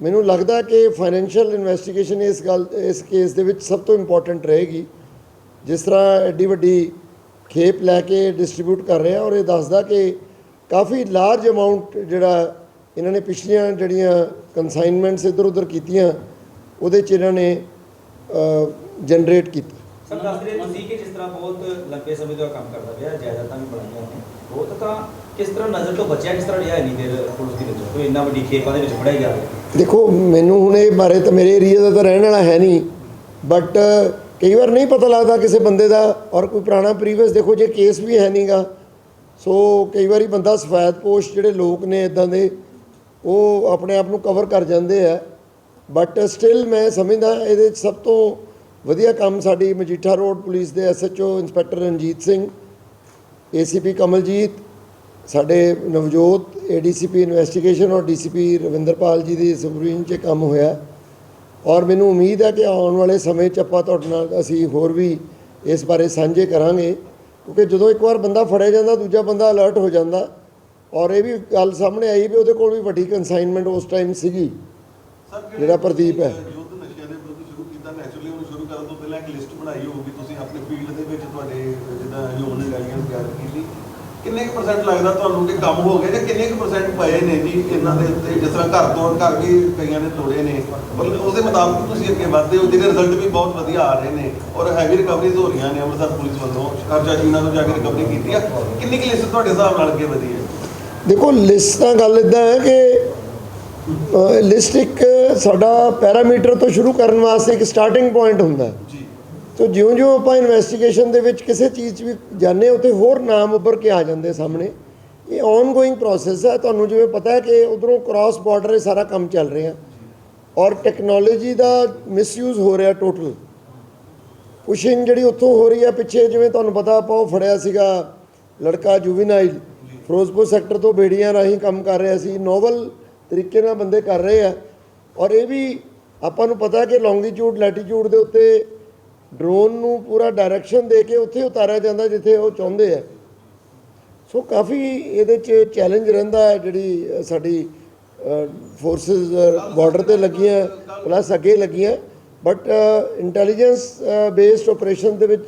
ਮੈਨੂੰ ਲੱਗਦਾ ਕਿ ਫਾਈਨੈਂਸ਼ੀਅਲ ਇਨਵੈਸਟੀਗੇਸ਼ਨ ਇਸ ਗੱਲ, ਇਸ ਕੇਸ ਦੇ ਵਿੱਚ ਸਭ ਤੋਂ ਇੰਪੋਰਟੈਂਟ ਰਹੇਗੀ। ਜਿਸ ਤਰ੍ਹਾਂ ਐਡੀ ਵੱਡੀ ਖੇਪ ਲੈ ਕੇ ਡਿਸਟ੍ਰੀਬਿਊਟ ਕਰ ਰਹੇ ਆ ਔਰ ਇਹ ਦੱਸਦਾ ਕਿ ਕਾਫੀ ਲਾਰਜ ਅਮਾਉਂਟ ਜਿਹੜਾ ਇਹਨਾਂ ਨੇ ਪਿਛਲੀਆਂ ਜਿਹੜੀਆਂ ਕਨਸਾਈਨਮੈਂਟਸ ਇੱਧਰ ਉੱਧਰ ਕੀਤੀਆਂ, ਉਹਦੇ 'ਚ ਇਹਨਾਂ ਨੇ ਜਨਰੇਟ ਕੀਤਾ। ਸਰ, ਦੱਸ ਰਹੇ ਤੁਸੀਂ ਕਿ ਜਿਸ ਤਰ੍ਹਾਂ ਬਹੁਤ ਲੰਬੇ ਸਮੇਂ ਤੋਂ ਕੰਮ ਕਰਦਾ ਪਿਆ, ਜਾਇਦਾਦਾਂ ਵੀ ਬਣਾਈਆਂ ਨੇ ਬਹੁਤ ਤਾਂ ਕਿਸ ਤਰ੍ਹਾਂ ਨਜ਼ਰ ਤੋਂ ਬਚਿਆ, ਕਿਸ ਤਰ੍ਹਾਂ ਰਿਹਾ ਨਹੀਂ ਦੇਰ ਪੁਲਿਸ ਦੀ ਨਜ਼ਰ ਤੋਂ ਇੰਨਾ ਵੱਡੀ ਖੇਪਾਂ ਦੇ ਵਿੱਚ ਫੜਾਈ ਜਾ ਦੇਖੋ, ਮੈਨੂੰ ਹੁਣ ਇਹ ਬਾਰੇ ਤਾਂ ਮੇਰੇ ਏਰੀਆ ਦਾ ਤਾਂ ਰਹਿਣ ਵਾਲਾ ਹੈ ਨਹੀਂ ਬਟ ਕਈ ਵਾਰ ਨਹੀਂ ਪਤਾ ਲੱਗਦਾ ਕਿਸੇ ਬੰਦੇ ਦਾ, ਔਰ ਕੋਈ ਪੁਰਾਣਾ ਪ੍ਰੀਵੀਅਸ ਦੇਖੋ, ਜੇ ਕੇਸ ਵੀ ਹੈ ਨਹੀਂਗਾ ਸੋ ਕਈ ਵਾਰੀ ਬੰਦਾ ਸਫੈਦ ਪੋਸ਼ ਜਿਹੜੇ ਲੋਕ ਨੇ ਇਦਾਂ ਦੇ, ਉਹ ਆਪਣੇ ਆਪ ਨੂੰ ਕਵਰ ਕਰ ਜਾਂਦੇ ਆ ਬਟ ਸਟਿਲ ਮੈਂ ਸਮਝਦਾ ਇਹਦੇ 'ਚ ਸਭ ਤੋਂ ਵਧੀਆ ਕੰਮ ਸਾਡੀ ਮਜੀਠਾ ਰੋਡ ਪੁਲਿਸ ਦੇ SHO inspector Ranjit Singh ACP Kamaljit ਸਾਡੇ ਨਵਜੋਤ ਏਡੀਸੀਪੀ ਇਨਵੈਸਟੀਗੇਸ਼ਨ ਔਰ ਡੀਸੀਪੀ ਰਵਿੰਦਰਪਾਲ ਜੀ ਦੀ ਸੁਪਰੀਮ 'ਚ ਕੰਮ ਹੋਇਆ। ਔਰ ਮੈਨੂੰ ਉਮੀਦ ਹੈ ਕਿ ਆਉਣ ਵਾਲੇ ਸਮੇਂ 'ਚ ਆਪਾਂ ਤੁਹਾਡੇ ਨਾਲ ਅਸੀਂ ਹੋਰ ਵੀ ਇਸ ਬਾਰੇ ਸਾਂਝੇ ਕਰਾਂਗੇ। ਕਿਉਂਕਿ ਜਦੋਂ ਇੱਕ ਵਾਰ ਬੰਦਾ ਫੜਿਆ ਜਾਂਦਾ ਦੂਜਾ ਬੰਦਾ ਅਲਰਟ ਹੋ ਜਾਂਦਾ। ਔਰ ਇਹ ਵੀ ਗੱਲ ਸਾਹਮਣੇ ਆਈ ਵੀ ਉਹਦੇ ਕੋਲ ਵੀ ਵੱਡੀ ਕਨਸਾਈਨਮੈਂਟ ਉਸ ਟਾਈਮ ਸੀਗੀ। ਜਿਹੜੇ ਪ੍ਰਦੀਪ ਹੈ। ਯੁੱਧ ਨਸ਼ਿਆਂ ਦੇ ਵਿਰੁੱਧ ਸ਼ੁਰੂ ਕੀਤਾ ਨੈਚੁਰਲੀ ਉਹਨੂੰ ਸ਼ੁਰੂ ਕਰਨ ਤੋਂ ਪਹਿਲਾਂ ਇੱਕ ਲਿਸਟ ਬਣਾਈ ਹੋਊਗੀ। ਤੁਸੀਂ ਆਪਣੇ ਫੀਲਡ ਦੇ ਵਿੱਚ ਤੁਹਾਡੇ ਜਿੱਦਾਂ ਯੋਨ ਗਾਈਆਂ ਤਿਆਰ ਕੀਤੀ ਕਿੰਨੇ ਕੁ ਪਰਸੈਂਟ ਲੱਗਦਾ ਤੁਹਾਨੂੰ ਕਿ ਕੰਮ ਹੋ ਗਿਆ ਜਾਂ ਕਿੰਨੇ ਕੁ ਪਰਸੈਂਟ ਪਏ ਨੇ ਜੀ ਇਹਨਾਂ ਦੇ ਉੱਤੇ? ਜਿਸ ਤਰ੍ਹਾਂ ਘਰ ਤੋਂ ਘਰ ਵੀ ਕਈਆਂ ਨੇ ਤੋੜੇ ਨੇ। ਮਤਲਬ ਉਹਦੇ ਮੁਤਾਬਕ ਤੁਸੀਂ ਅੱਗੇ ਵਧਦੇ ਹੋ ਜਿਹਦੇ ਰਿਜ਼ਲਟ ਵੀ ਬਹੁਤ ਵਧੀਆ ਆ ਰਹੇ ਨੇ ਔਰ ਹੈਵੀ ਰਿਕਵਰੀਜ਼ ਹੋ ਰਹੀਆਂ ਨੇ ਅੰਮ੍ਰਿਤਸਰ ਪੁਲਿਸ ਵੱਲੋਂ। ਕਰਜਾ ਜੀਨਾ ਤੋਂ ਜਾ ਕੇ ਰਿਕਵਰੀ ਕੀਤੀ ਆ। ਕਿੰਨੀ ਕੁ ਲਿਸਟ ਤੁਹਾਡੇ ਹਿਸਾਬ ਨਾਲ ਅੱਗੇ ਵਧੀ ਹੈ? ਦੇਖੋ ਲਿਸਟ ਤਾਂ ਗੱਲ ਇਦਾਂ ਹੈ ਕਿ ਲਿਸਟ ਇੱਕ ਸਾਡਾ ਪੈਰਾਮੀਟਰ ਤੋਂ ਸ਼ੁਰੂ ਕਰਨ ਵਾਸਤੇ ਇੱਕ ਸਟਾਰਟਿੰਗ ਪੁਆਇੰਟ ਹੁੰਦਾ ਹੈ। ਜੀ। ਤੋ ਜਿਉਂ-ਜਿਉਂ ਆਪਾਂ ਇਨਵੈਸਟੀਗੇਸ਼ਨ ਦੇ ਵਿੱਚ ਕਿਸੇ ਚੀਜ਼ 'ਚ ਵੀ ਜਾਂਦੇ ਉੱਥੇ ਹੋਰ ਨਾਮ ਉੱਭਰ ਕੇ ਆ ਜਾਂਦੇ ਸਾਹਮਣੇ। ਇਹ ਆਨਗੋਇੰਗ ਪ੍ਰੋਸੈਸ ਹੈ। ਤੁਹਾਨੂੰ ਜਿਵੇਂ ਪਤਾ ਹੈ ਕਿ ਉਧਰੋਂ ਕ੍ਰਾਸ ਬਾਰਡਰ ਇਹ ਸਾਰਾ ਕੰਮ ਚੱਲ ਰਿਹਾ। ਔਰ ਟੈਕਨੋਲੋਜੀ ਦਾ ਮਿਸਯੂਜ਼ ਹੋ ਰਿਹਾ ਟੋਟਲ ਪੁਸ਼ਿੰਗ ਜਿਹੜੀ ਉੱਥੋਂ ਹੋ ਰਹੀ ਹੈ, ਪਿੱਛੇ ਜਿਵੇਂ ਤੁਹਾਨੂੰ ਪਤਾ ਆਪਾਂ ਉਹ ਫੜਿਆ ਸੀਗਾ ਲੜਕਾ ਜੁਵੀਨਾਈਲ ਫਿਰੋਜ਼ਪੁਰ ਸੈਕਟਰ ਤੋਂ ਬੇੜੀਆਂ ਰਾਹੀਂ ਕੰਮ ਕਰ ਰਿਹਾ ਸੀ। ਨੋਵਲ ਤਰੀਕੇ ਨਾਲ ਬੰਦੇ ਕਰ ਰਹੇ ਆ। ਔਰ ਇਹ ਵੀ ਆਪਾਂ ਨੂੰ ਪਤਾ ਕਿ ਲੌਂਗੀਟਿਊਡ ਲੈਟੀਟਿਊਡ ਦੇ ਉੱਤੇ ਡਰੋਨ ਨੂੰ ਪੂਰਾ ਡਾਇਰੈਕਸ਼ਨ ਦੇ ਕੇ ਉੱਥੇ ਉਤਾਰਿਆ ਜਾਂਦਾ ਜਿੱਥੇ ਉਹ ਚਾਹੁੰਦੇ ਆ। ਸੋ ਕਾਫੀ ਇਹਦੇ 'ਚ ਚੈਲੰਜ ਰਹਿੰਦਾ ਹੈ ਜਿਹੜੀ ਸਾਡੀ ਫੋਰਸਸ ਬਾਰਡਰ ਤੇ ਲੱਗੀਆਂ ਪਲੱਸ ਅੱਗੇ ਲੱਗੀਆਂ। ਬਟ ਇੰਟੈਲੀਜੈਂਸ ਬੇਸਡ ਆਪਰੇਸ਼ਨ ਦੇ ਵਿੱਚ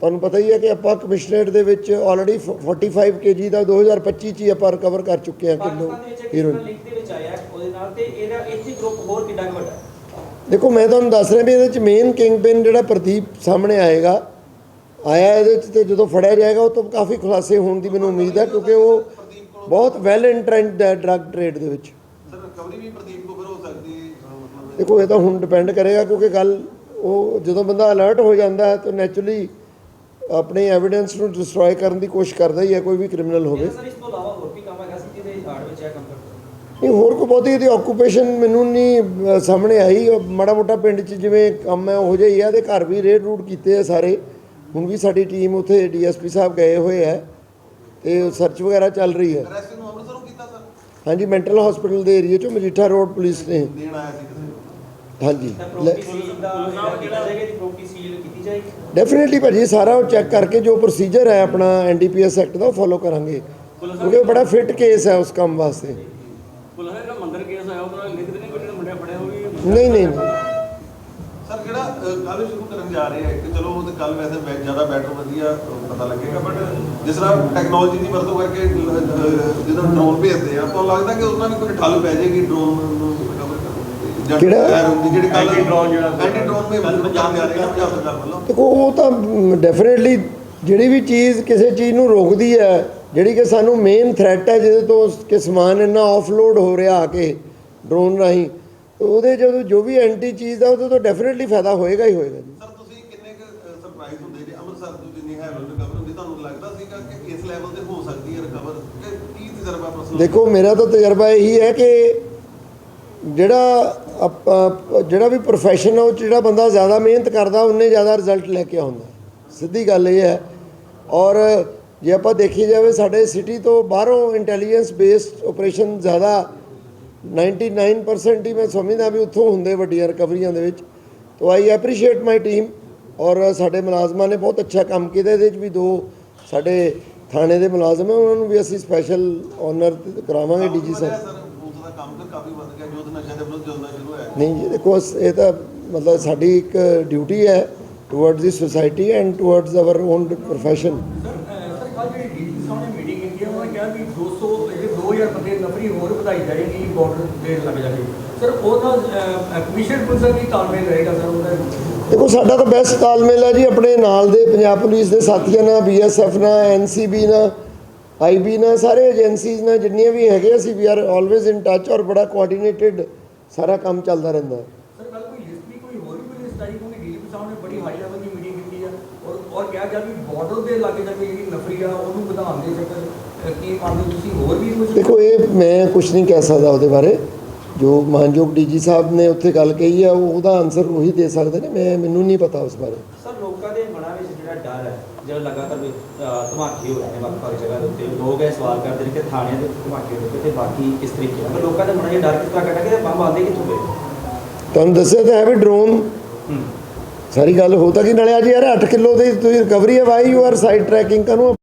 ਤੁਹਾਨੂੰ ਪਤਾ ਹੀ ਹੈ ਕਿ ਆਪਾਂ ਕਮਿਸ਼ਨਰੇਟ ਦੇ ਵਿੱਚ ਆਲਰੇਡੀ 45 ਕੇਜੀ ਦਾ 2025 ਚ ਹੀ ਆਪਾਂ ਰਿਕਵਰ ਕਰ ਚੁੱਕੇ ਹਾਂ ਕਿਲੋ ਪਾਕਿਸਤਾਨ ਦੇ ਵਿੱਚ ਕਿਸ ਹੀਰੋਇਨ ਤਰ੍ਹਾਂ ਲਿੰਕ ਦੇ ਵਿੱਚ ਆਇਆ ਉਹਦੇ ਨਾਲ ਤੇ ਇਹਦਾ ਇੱਥੇ ਗਰੁੱਪ ਹੋਰ ਕਿੰਨਾ ਵੱਡਾ ਦੇਖੋ ਮੈਂ ਤੁਹਾਨੂੰ ਦੱਸ ਰਿਹਾ ਵੀ ਇਹਦੇ ਚ ਮੇਨ ਕਿੰਗ ਪਿਨ ਜਿਹੜਾ ਪ੍ਰਦੀਪ ਸਾਹਮਣੇ ਆਏਗਾ ਆਇਆ ਇਹਦੇ ਚ ਤੇ ਜਦੋਂ ਫੜਿਆ ਜਾਏਗਾ ਉਹ ਤੋਂ ਕਾਫੀ ਖੁਲਾਸੇ ਹੋਣ ਦੀ ਮੈਨੂੰ ਉਮੀਦ ਹੈ ਕਿਉਂਕਿ ਉਹ ਬਹੁਤ ਵੈਲ ਇੰਟਰੈਂਡ ਹੈ ਡਰੱਗ ਟ੍ਰੇਡ ਦੇ ਵਿੱਚ। ਸਰ ਰਿਕਵਰੀ ਵੀ ਪ੍ਰਦੀਪ ਕੋ ਫਿਰ ਹੋ ਸਕਦੀ ਹੈ, ਅਹ ਮਤਲਬ ਦੇਖੋ ਇਹ ਤਾਂ ਹੁਣ ਡਿਪੈਂਡ ਕਰੇਗਾ ਕਿਉਂਕਿ ਗੱਲ ਉਹ ਜਦੋਂ ਬੰਦਾ ਅਲਰਟ ਹੋ ਜਾਂਦਾ ਹੈ ਤਾਂ ਨੈਚੁਰਲੀ ਆਪਣੀ ਐਵੀਡੈਂਸ ਨੂੰ ਡਿਸਟਰੋਏ ਕਰਨ ਦੀ ਕੋਸ਼ਿਸ਼ ਕਰਦਾ ਹੀ ਹੈ ਕੋਈ ਵੀ ਕ੍ਰਿਮੀਨਲ ਹੋਵੇ। ਸਰ ਇਸ ਤੋਂ ਇਲਾਵਾ ਹੋਰ ਵੀ ਕੰਮ ਹੈਗਾ ਸੀ ਜਿਹਦੇ ਆੜ ਵਿੱਚ ਇਹ ਕੰਮ ਕਰਦੇ ਨਹੀਂ ਹੋਰ ਕੋਈ ਬਹੁਤੀ ਇਹਦੀ ਆਕੂਪੇਸ਼ਨ ਮੈਨੂੰ ਨਹੀਂ ਸਾਹਮਣੇ ਆਈ। ਉਹ ਮਾੜਾ ਮੋਟਾ ਪਿੰਡ 'ਚ ਜਿਵੇਂ ਕੰਮ ਹੈ ਉਹ ਜਿਹਾ ਹੀ ਆ ਤੇ ਘਰ ਵੀ ਰੇਡ ਰੂਟ ਕੀਤੇ ਆ ਸਾਰੇ। ਹੁਣ ਵੀ ਸਾਡੀ ਟੀਮ ਉੱਥੇ ਡੀਐਸਪੀ ਸਾਹਿਬ ਗਏ ਹੋਏ ਆ ਤੇ ਸਰਚ ਵਗੈਰਾ ਚੱਲ ਰਹੀ ਹੈ। ਅਰੈਸਟ ਨੂੰ ਅੰਮ੍ਰਿਤਸਰੋਂ ਕੀਤਾ ਸਰ? ਹਾਂਜੀ ਮੈਂਟਲ ਹਸਪੀਟਲ ਦੇ ਏਰੀਆ 'ਚੋਂ ਮਜੀਠਾ ਰੋਡ ਪੁਲਿਸ ਨੇ। ਹਾਂਜੀ ਤਾਂ ਪ੍ਰੋਪਰਟੀ ਸੀਲ ਦਾ ਕੀਤਾ ਜਾਏਗਾ ਜੀ ਪ੍ਰੋਪਰਟੀ ਸੀਲ ਕੀਤੀ ਜਾਏਗੀ ਡੈਫੀਨਿਟਲੀ ਭਾਜੀ ਸਾਰਾ ਉਹ ਚੈੱਕ ਕਰਕੇ ਜੋ ਪ੍ਰੋਸੀਜਰ ਹੈ ਆਪਣਾ ਐਨਡੀਪੀਐਸ ਐਕਟ ਦਾ ਉਹ ਫੋਲੋ ਕਰਾਂਗੇ। ਕਿਉਂਕਿ ਉਹ ਬੜਾ ਫਿੱਟ ਕੇਸ ਹੈ ਉਸ ਕੰਮ ਵਾਸਤੇ। ਪੁਲਿਸ ਦਾ ਜਿਹੜਾ ਮੰਦਰ ਕੇਸ ਆਇਆ ਉਹਦੇ ਨਾਲ ਲਿੰਕ ਤੇ ਨਹੀਂ ਕੋਈ ਮੁੰਡੇ ਫੜੇ ਹੋ ਵੀ ਨਹੀਂ ਸਰ ਜਿਹੜਾ ਕੱਲ ਸ਼ੁਰੂ ਕਰਨ ਜਾ ਰਹੇ ਆ ਕਿ ਚਲੋ ਉਹ ਤੇ ਕੱਲ ਵੈਸੇ ਬੈ- ਜ਼ਿਆਦਾ ਬੈਟਰ ਵਧੀਆ ਪਤਾ ਲੱਗੇਗਾ ਬਟ ਜਿਸ ਤਰ੍ਹਾਂ ਟੈਕਨੋਲੋਜੀ ਦੀ ਵਰਤੋਂ ਕਰਕੇ ਜਦੋਂ ਡਰੋਨ ਭੇਜਦੇ ਆ ਤਾਂ ਲੱਗਦਾ ਕਿ ਉਹਨਾਂ ਨੂੰ ਕੋਈ ਠੱਲ ਪੈ ਜਾਏਗੀ ਡਰੋਨ ਨੂੰ ਰਿਕਵਰ ਕਰਨ ਦੀ ਜਾਂ ਕਿਹੜਾ? ਐਰ ਹੁੰਦੀ ਜਿਹੜੀ ਕੱਲ Anti drone ਜਿਹੜਾ- ਐਂਟੀ ਡਰੋਨ ਮੇ ਪੰਜਾਬ ਜਾ ਰਹੇ ਆ ਪੰਜਾਬ ਸਰਕਾਰ ਵੱਲੋਂ। ਦੇਖੋ ਉਹ ਤਾਂ ਡੈਫੀਨਿਟਲੀ ਜਿਹੜੀ ਵੀ ਚੀਜ਼ ਕਿਸੇ ਚੀਜ਼ ਨੂੰ ਰੋਕਦੀ ਹੈ ਜਿਹੜੀ ਕਿ ਸਾਨੂੰ ਮੇਨ ਥ੍ਰੈਟ ਹੈ ਜਿਹਦੇ ਤੋਂ ਕਿ ਸਮਾਨ ਇੰਨਾ ਆਫਲੋਡ ਹੋ ਰਿਹਾ ਆ ਕੇ ਡਰੋਨ ਰਾਹੀਂ ਉਹਦੇ ਜਦੋਂ ਜੋ ਵੀ ਐਂਟੀ ਚੀਜ਼ ਆ ਉਹਦੇ ਤੋਂ ਡੈਫੀਨਿਟਲੀ ਫਾਇਦਾ ਹੋਏਗਾ ਹੀ ਹੋਏਗਾ ਜੀ। ਸਰ ਤੁਸੀਂ ਕਿੰਨੇ ਕੁ ਸਰਪ੍ਰਾਈਜ਼ ਹੁੰਦੇ ਜੇ? ਅੰਮ੍ਰਿਤਸਰ ਤੋਂ ਜਿੰਨੀ ਹੈ ਰਿਕਵਰ ਹੁੰਦੀ ਤੁਹਾਨੂੰ ਲੱਗਦਾ ਸੀਗਾ ਕਿ ਇਸ ਲੈਵਲ ਤੇ ਹੋ ਸਕਦੀ ਹੈ ਰਿਕਵਰ ਕਿ ਕੀ ਤਜਰਬਾ ਪਰਸਨਲ ਦੇਖੋ ਮੇਰਾ ਤਾਂ ਤਜਰਬਾ ਇਹੀ ਹੈ ਕਿ ਜਿਹੜਾ ਜਿਹੜਾ ਵੀ ਪ੍ਰੋਫੈਸ਼ਨ ਹੈ ਉਹ ਜਿਹੜਾ ਬੰਦਾ ਜ਼ਿਆਦਾ ਮਿਹਨਤ ਕਰਦਾ ਉਹਨੇ ਜ਼ਿਆਦਾ ਰਿਜ਼ਲਟ ਲੈ ਕੇ ਆਉਂਦਾ। ਸਿੱਧੀ ਗੱਲ ਇਹ ਹੈ। ਔਰ ਜੇ ਆਪਾਂ ਦੇਖੀ ਜਾਵੇ ਸਾਡੇ ਸਿਟੀ ਤੋਂ ਬਾਹਰੋਂ ਇੰਟੈਲੀਜੈਂਸ ਬੇਸਡ ਆਪਰੇਸ਼ਨ ਜ਼ਿਆਦਾ 99% ਹੀ ਮੈਂ ਸਮਝਦਾ ਵੀ ਉੱਥੋਂ ਹੁੰਦੇ ਵੱਡੀਆਂ ਰਿਕਵਰੀਆਂ ਦੇ ਵਿੱਚ। ਤੋ ਆਈ ਐਪਰੀਸ਼ੀਏਟ ਮਾਈ ਟੀਮ ਔਰ ਸਾਡੇ ਮੁਲਾਜ਼ਮਾਂ ਨੇ ਬਹੁਤ ਅੱਛਾ ਕੰਮ ਕੀਤਾ ਇਹਦੇ ਵਿੱਚ ਵੀ ਦੋ ਸਾਡੇ ਥਾਣੇ ਦੇ ਮੁਲਾਜ਼ਮ ਹੈ ਉਹਨਾਂ ਨੂੰ ਵੀ ਅਸੀਂ ਸਪੈਸ਼ਲ ਆਨਰ ਕਰਾਵਾਂਗੇ ਡੀਜੀ ਸਰ ਸਾਹਿਬ ਨਹੀਂ ਜੀ ਦੇਖੋ ਇਹ ਤਾਂ ਮਤਲਬ ਸਾਡੀ ਇੱਕ ਡਿਊਟੀ ਹੈ towards the society and towards our own profession ਕੱਲ ਜਿਹੜੀ ਡੀਜੀ ਸਾਹਿਬ ਮੀਟਿੰਗ ਕੀਤੀ ਉਹਨਾਂ ਨੇ ਕਿਹਾ ਵੀ 200 ਜਿਹੜੇ 2000 ਬੰਦੇ ਨਫਰੀ ਹੋਰ ਵਧਾਈ ਜਾਏਗੀ ਬਾਰਡਰ ਤੇ ਲੱਗ ਜਾਗੇ ਸਰ, ਉਹਦਾ ਕਮਿਸ਼ਨ ਪੁਲਿਸ ਦਾ ਵੀ ਤਾਲਮੇਲ ਰਹੇਗਾ ਸਰ ਉਹਦਾ? ਦੇਖੋ, ਸਾਡਾ ਤਾਂ ਬੈਸਟ ਤਾਲਮੇਲ ਹੈ ਜੀ ਆਪਣੇ ਨਾਲ ਦੇ ਪੰਜਾਬ ਪੁਲਿਸ ਦੇ ਸਾਥੀਆਂ ਨਾਲ ਬੀਐਸਐਫ ਨਾਲ ਐਨਸੀਬੀ ਨਾਲ ਆਈਬੀ ਨਾਲ, ਸਾਰੇ ਏਜੰਸੀਜ਼ ਨਾਲ, ਜਿੰਨੀਆਂ ਵੀ ਹੈਗੇ ਅਸੀਂ we are always in touch ਔਰ ਬੜਾ ਕੋਆਰਡੀਨੇਟਡ ਸਾਰਾ ਕੰਮ ਚੱਲਦਾ ਰਹਿੰਦਾ ਹੈ ਸਰ ਕੱਲ ਕੋਈ ਲਿਸਟ ਵੀ ਕੋਈ ਹੋਰ ਵੀ ਕੋਈ ਲਿਸਟ ਆਈ ਕਿਉਂਕਿ ਡੀਜੀਪੀ ਸਾਹਿਬ ਨੇ ਬੜੀ ਹਾਈ ਲੈਵਲ ਦੀ ਮੀਟਿੰਗ ਕੀਤੀ ਆ ਔਰ ਔਰ ਕਿਹਾ ਗਿਆ ਵੀ ਬਾਰਡਰ ਦੇ ਲਾਗੇ ਜਾ ਕੇ ਜਿਹੜੀ ਨਫਰੀ ਆ ਉਹਨੂੰ ਵਧਾਉਣ ਦੇ ਚੱਕਰ ਅ, ਕੀ ਮੰਨਦੇ ਹੋ ਤੁਸੀਂ? ਹੋਰ ਵੀ ਕੁਝ? ਦੇਖੋ ਇਹ ਮੈਂ ਕੁਝ ਨਹੀਂ ਕਹਿ ਸਕਦਾ ਉਹਦੇ ਬਾਰੇ। ਜੋ ਮਾਨਯੋਗ ਡੀਜੀ ਸਾਹਿਬ ਨੇ ਉੱਥੇ ਗੱਲ ਕਹੀ ਹੈ ਉਹ- ਉਹਦਾ ਆਨਸਰ ਉਹੀ ਦੇ ਸਕਦੇ ਨੇ। ਮੈਂ ਮੈਨੂੰ ਨਹੀਂ ਪਤਾ ਉਸ ਬਾਰੇ। ਸਰ ਲੋਕਾਂ ਦੇ ਮਨਾਂ ਵਿੱਚ ਜਿਹੜਾ ਡਰ ਹੈ ਜਿਹੜਾ ਲਗਾਤਾਰ ਧਮਾਕੇ ਹੋ ਰਹੇ ਨੇ ਵੱਖ ਵੱਖ ਜਗ੍ਹਾ ਦੇ ਉੱਤੇ ਲੋਕ ਇਹ ਸਵਾਲ ਕਰਦੇ ਨੇ ਕਿ ਥਾਣਿਆਂ ਦੇ ਧਮਾਕੇ ਹੋ ਰਹੇ ਤੇ ਬਾਕੀ ਕਿਸ ਤਰੀਕੇ ਨਾਲ? ਲੋਕਾਂ ਦੇ ਮਨਾਂ 'ਚ ਡਰ ਕਿਸ ਤਰ੍ਹਾਂ ਕੱਢਾ ਕਿ ਬੰਬ ਆਉਂਦੇ ਕਿੱਥੋਂ ਪਏ ਤੁਹਾਨੂੰ ਦੱਸਿਆ ਤਾਂ ਹੈ ਵੀ ਡਰੋਨ ਹੂੰ। ਸਾਰੀ ਗੱਲ ਹੋ ਤਾਂ ਕਿ ਨਾਲੇ ਜੀ ਯਾਰ 8 ਕਿਲੋ ਦੀ ਤੁਸੀਂ ਰਿਕਵਰੀ ਹੈ why you are side tracking ਕਾਨੂੰ